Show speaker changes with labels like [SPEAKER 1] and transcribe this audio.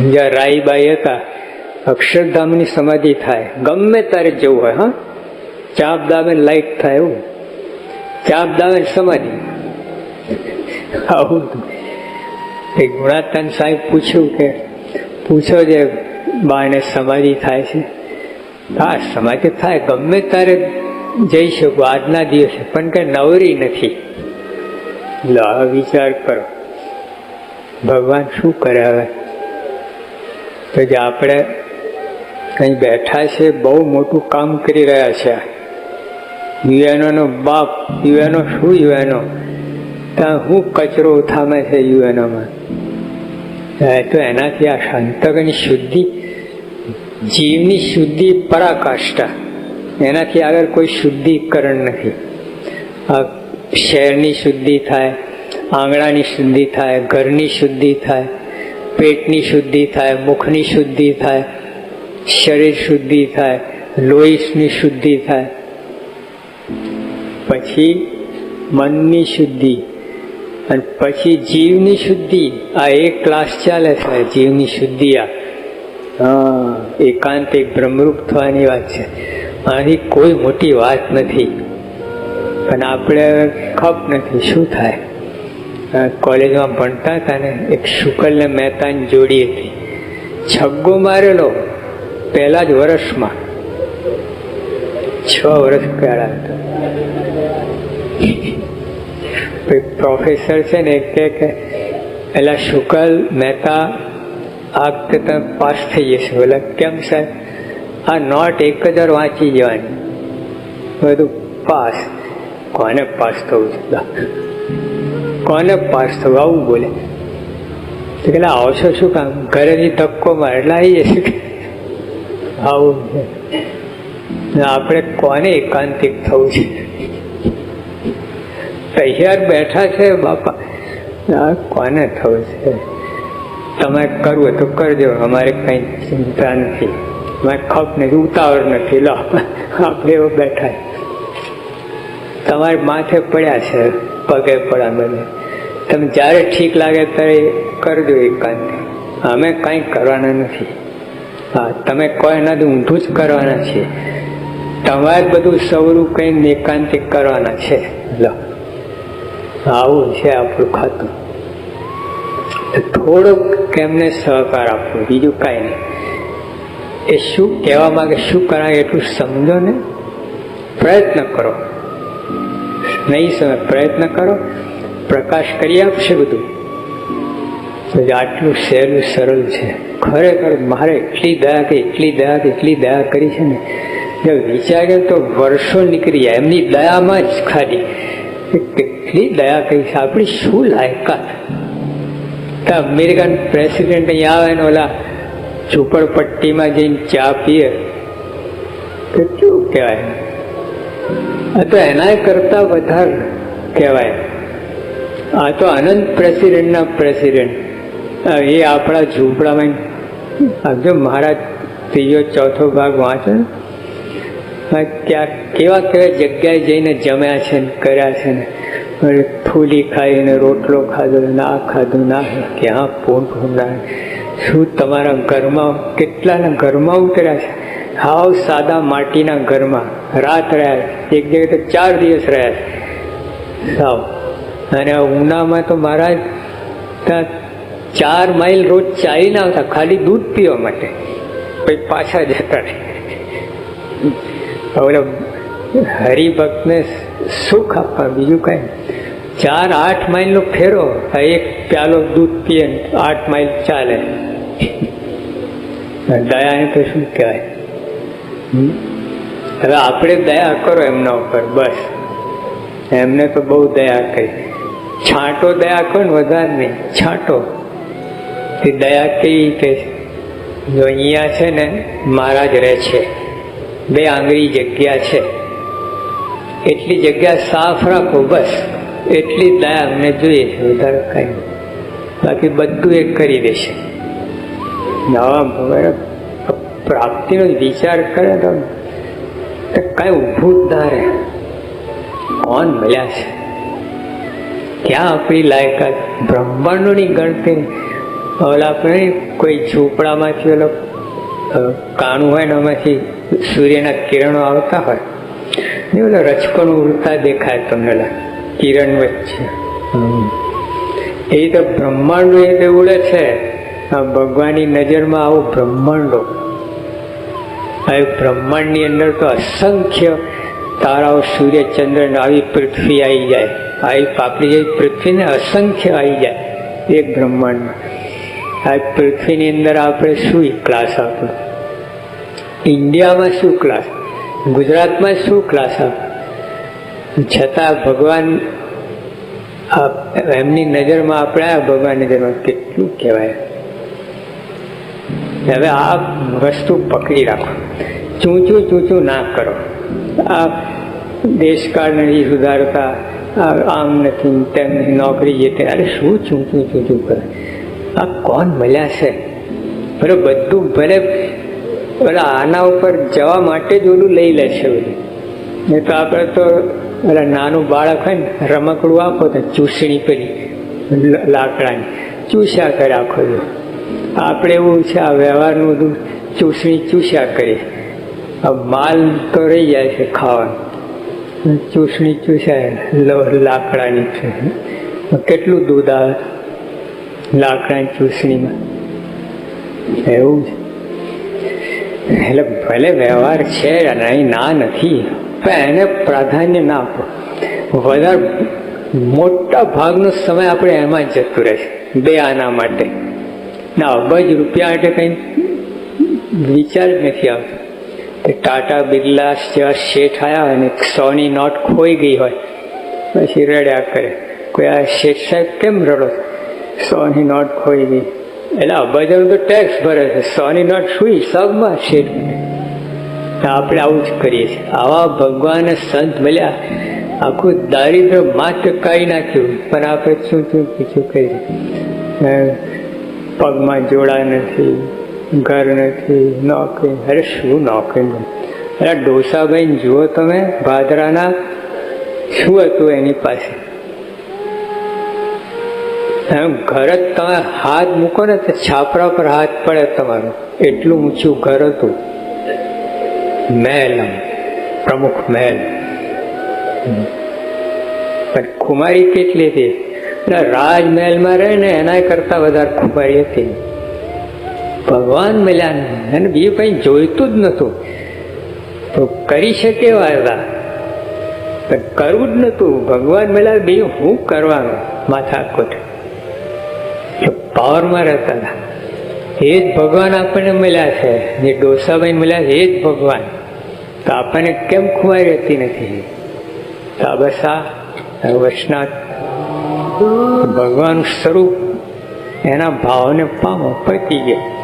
[SPEAKER 1] જ્યાં રાઈબાઈ હતા, અક્ષરધામની સમાધિ થાય. ગમે ત્યારે જવું હોય, હા? ચાપ દામે લાઈટ થાય એવું. ચાપ દામે સમાધિ. આવું. એ ગુણાતન સાહેબ પૂછ્યું કે, પૂછો જે બાને સમાધિ થાય છે. હા સમાધિ થાય, ગમે ત્યારે જઈ શકો, આજના દિવસે. પણ કે નવરી નથી. લા વિચાર કરો. ભગવાન શું કરે હવે? તો જે આપણે કંઈ બેઠા છે, બહુ મોટું કામ કરી રહ્યા છે. યુએનઓનો બાપ, યુએનઓ શું યુએનઓ? ત્યાં શું કચરો ઉથામે છે યુએનઓમાં. તો એનાથી આ સંતકની શુદ્ધિ, જીવની શુદ્ધિ પરાકાષ્ઠા. એનાથી આગળ કોઈ શુદ્ધિકરણ નથી. આ શહેરની શુદ્ધિ થાય, આંગણાની શુદ્ધિ થાય, ઘરની શુદ્ધિ થાય. પેટની શુદ્ધિ થાય મુખની શુદ્ધિ થાય શરીર શુદ્ધિ થાય લોહીની શુદ્ધિ થાય. પછી મનની શુદ્ધિ અને પછી જીવની શુદ્ધિ. આ એક ક્લાસ ચાલે છે જીવની શુદ્ધિ આ. હા. એકાંત એક બ્રહ્મરૂપ થવાની વાત છે. આની કોઈ મોટી વાત નથી. પણ આપણે ખપ નથી શું થાય? કોલેજમાં ભણતા હતા ને, એક શુકલ ને મહેતાની જોડી હતી. છગ્ગો મારેલો પહેલા જ વર્ષમાં છ વર્ષ પહેલા હતા. પ્રોફેસર છે ને કે પેલા શુકલ, મહેતા આ વખતે તમે પાસ થઈ જશે. બોલે, કેમ સાહેબ? આ નોટ એક વાર વાંચી જવાની. બધું પાસ? કોને પાસ થવું છે? કોને પાસ થવું બોલે? તો આવશો શું કામ? ઘરેથી ધક્કો માર, એટલે આવી આવું આપણે કોને એકાંતિક થવું છે? તૈયાર બેઠા છે બાપા. આ કોને થવું છે? તમે કરવું તો કરજો, અમારે કંઈ ચિંતા નથી. અમારે ખપ નથી, ઉતાવળ નથી. લો, આપણે એવો બેઠા તમારે માથે પડ્યા છે. પગે પડા બને તમે જ્યારે ઠીક લાગે ત્યારે કરજો એકાંત. અમે કંઈ કરવાના નથી. હા, તમે કોઈ નથી, ઊંધું જ કરવાના છીએ તમારે બધું સવરું કંઈ એકાંતિક કરવાના છે. લો. આવું છે આપણું ખાતું. થોડોક કેમને સહકાર આપવો બીજું કાંઈ નહીં. એ શું કહેવા માંગે, શું કરાય એટલું સમજો ને. પ્રયત્ન કરો. નહીં સમય પ્રયત્ન કરો. પ્રકાશ કરી આપશે બધું. તો આટલું સહેલું સરળ છે. ખરેખર મારે એટલી દયા કરી એટલી દયા કરી એટલી દયા કરી છે ને, જો વિચાર્યો તો વર્ષો નીકળી જાય એમની દયામાં જ ખાલી. કેટલી દયા કરી છે. આપણી શું લાયકાત? તો અમેરિકન પ્રેસિડેન્ટ અહીંયા આવે ને ઓલા ઝૂંપડપટ્ટીમાં જઈને ચા પીએ. કેટલું કહેવાય? તો એના કરતા વધારે કહેવાય. આ તો અનંત પ્રેસિડેન્ટના પ્રેસિડેન્ટ. એ આપણા ઝૂંપડામાં જો. મારા ત્રીજો ચોથો ભાગ વાંચે ત્યાં કેવા કેવા જગ્યાએ જઈને જમ્યા છે ને, કર્યા છે ને. ફૂલી ખાઈને રોટલો ખાધો ના ખાધું, ના ક્યાં પોટ ના શું તમારા ઘરમાં, કેટલાના ઘરમાં ઉતર્યા છે? હાવ સાદા માટીના ઘરમાં રાત રહ્યા. એક જગ્યાએ તો ચાર દિવસ રહ્યા. સાવ. અને ઉનામાં તો મારા ત્યાં ચાર માઇલ રોજ ચાલીને આવતા, ખાલી દૂધ પીવા માટે. પછી પાછા જતા ઓલો હરિભક્તને સુખ આપવા, બીજું કાંઈ ચાર આઠ માઇલનો ફેરો એક પ્યાલો દૂધ પીએ આઠ માઇલ ચાલે. દયાને તો શું કહેવાય? હવે આપણે દયા કરો એમના ઉપર બસ. એમને તો બહુ દયા કરી. છાંટો દયા કરો ને વધારે નહીં છાંટો. તે દયા કઈ કે જો અહીંયા છે ને મહારાજ રહે છે. બે આંગળી જગ્યા છે. એટલી જગ્યા સાફ રાખો બસ. એટલી દયા અમને જોઈએ છે વધારે કઈ બાકી બધું એક કરી દેશે. નવા પ્રાપ્તિનો વિચાર કરે તો કઈ ઊભું જ ના રહે. કોણ મળ્યા છે? ક્યાં આપણી લાયકાત? બ્રહ્માંડોની ગણતરી. ઓલા આપણે કોઈ ઝૂંપડામાંથી ઓલો કાણું હોય ને એમાંથી સૂર્યના કિરણો આવતા હોય, ને ઓલો રચકણું ઉડતા દેખાય તમને કિરણ વચ્ચે. એ તો બ્રહ્માંડો એ ઉડે છે. ભગવાનની નજરમાં આવું બ્રહ્માંડો. બ્રહ્માંડની અંદર તો અસંખ્ય તારાઓ, સૂર્ય, ચંદ્ર આવી પૃથ્વી આવી જાય. આવી પાપડી જેવી પૃથ્વીને અસંખ્ય આવી જાય એક બ્રહ્માંડમાં. આ પૃથ્વીની અંદર આપણે શું ક્લાસ આપણો ઇન્ડિયામાં શું ક્લાસ ગુજરાતમાં શું ક્લાસ આપ? છતાં ભગવાન એમની નજરમાં આપણે આ ભગવાનની નજરમાં કેટલું કહેવાય? હવે આ વસ્તુ પકડી રાખો. ચૂંચું ચૂંચું ના કરો. આ દેશકાળને નથી સુધારતા આમ નથી, તેમ નોકરી જે અરે શું ચૂંચું ચૂંચું કરે? આ કોણ મળ્યા છે? ભલે બધું, ભલે ભલે આના ઉપર જવા માટે જ ઓલું લઈ લે છે બધું. નહીં તો આપણે તો એટલે નાનું બાળક હોય ને, રમકડું આપો તો ચૂસણી પેલી લાકડાની. ચૂસ્યા કરે આખો દિવસ. આપણે એવું છે, આ વ્યવહારનું બધું ચૂસણી ચૂસ્યા કરીએ. આ માલ તો રહી જાય છે ખાવાનું. ચૂસણી ચૂસ્યા લાકડાની કેટલું દૂધ આવે? લાકડાની ચૂસણીમાં. એવું છે એટલે ભલે વ્યવહાર છે, અને અહીં ના નથી, પણ એને પ્રાધાન્ય ના આપો. વધારે મોટા ભાગનો સમય આપણે એમાં જતું રહેશે. બે આના માટે. ના, અબજ રૂપિયા માટે કંઈ વિચાર જ નથી આવતો. ટાટા બિરલા જેવા શેઠ આવ્યા અને સોની નોટ ખોઈ ગઈ હોય પછી રડ્યા કરે. કોઈ આ શેઠ સાહેબ કેમ રડો? સોની નોટ ખોઈ ગઈ. એટલે અબજો તો ટેક્સ ભરે છે. સોની નોટ શું હિસાબમાં શેઠ આપણે આવું જ કરીએ છીએ. આવા ભગવાન સંત મળ્યા, આખું દારિદ્ર માત્ર કાઢી નાખ્યું. પણ આપણે શું શું પીછું કરી પગમાં જોડા નથી, ઘર નથી, નોકરી અરે શું નોકરી? અરે ડોસાભાઈ, જુઓ તમે ભાદરાના શું હતું એની પાસે? ઘર જ તમે હાથ મૂકો ને તો છાપરા પર હાથ પડે તમારો. એટલું ઊંચું ઘર હતું. મહેલ પ્રમુખ મહેલ. પણ ખુમારી કેટલી હતી? એટલે રાજમહેલમાં રહે ને એના કરતા વધારે ખુમારી હતી. ભગવાન મળ્યા ને, એને બીજું કંઈ જોઈતું જ નતું તો કરી શકે એવા પણ કરવું જ નતું ભગવાન મળ્યા બીજું હું કરવાનું? માથાકૂટ પાવરમાં રહેતા હતા. એ જ ભગવાન આપણને મળ્યા છે. જે ડોસાભાઈ મળ્યા એ જ ભગવાન. તો આપણને કેમ ખુવાઈ રહેતી નથી? તો આ બસ આ વૈષ્ણવ ભગવાન સ્વરૂપ એના ભાવને પામો પતી ગયા.